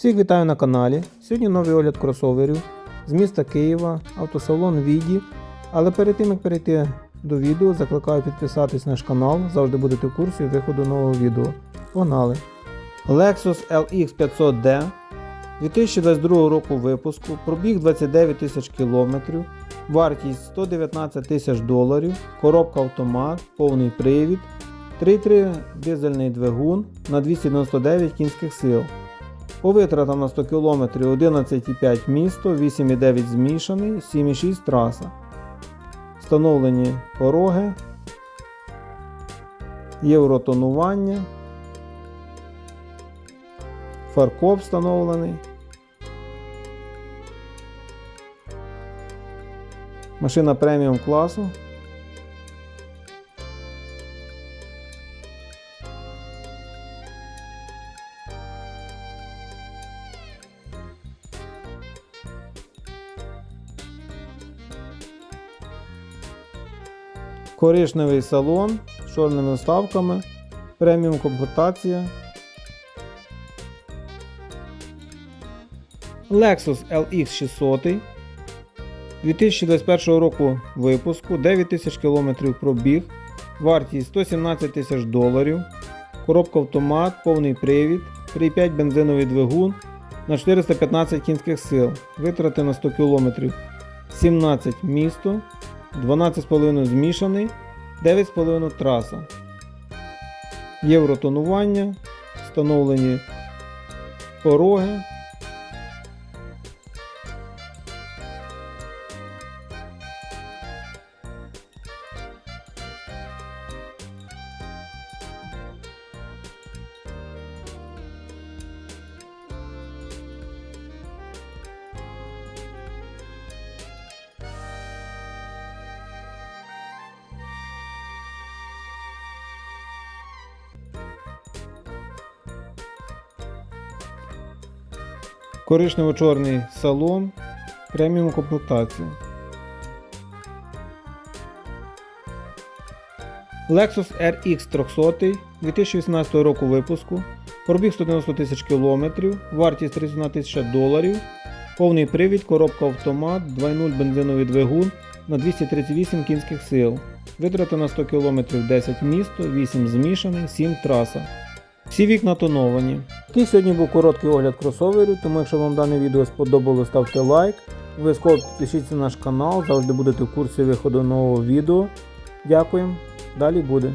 Всіх вітаю на каналі. Сьогодні новий огляд кросоверів з міста Києва, автосалон Віді. Але перед тим як перейти до відео, закликаю підписатись на наш канал, завжди будете в курсі виходу нового відео. Погнали! Lexus LX 500D 2022 року випуску, пробіг 29 тисяч кілометрів, вартість 119 тисяч доларів, коробка автомат, повний привід, 3.3 дизельний двигун на 299 кінських сил. По витратам на 100 км 11,5 місто, 8,9 змішаний, 7,6 траса. Встановлені пороги, євротонування, фаркоп встановлений. Машина преміум класу. Коричневий салон з чорними вставками, преміум комплектація. Lexus LX 600 2021 року випуску, 9000 км пробіг, вартість 117 тисяч доларів, коробка автомат, повний привід, 3,5 бензиновий двигун на 415 кінських сил, витрати на 100 км 17 місто, 12,5 змішаний, 9,5 траса. Євротонування, встановлені пороги. Коричнево-чорний салон, преміум комплектація. Lexus RX 300 2018 року випуску, пробіг 190 тисяч кілометрів, вартість 31 тисяча доларів, повний привід, коробка автомат, 2.0 бензиновий двигун на 238 кінських сил, витрати на 100 км 10 місто, 8 змішаний, 7 траса. Всі вікна тоновані. Такий сьогодні був короткий огляд кросоверів, тому якщо вам дане відео сподобалось, ставте лайк. Обов'язково підпишіться на наш канал, завжди будете в курсі виходу нового відео. Дякуємо, далі буде.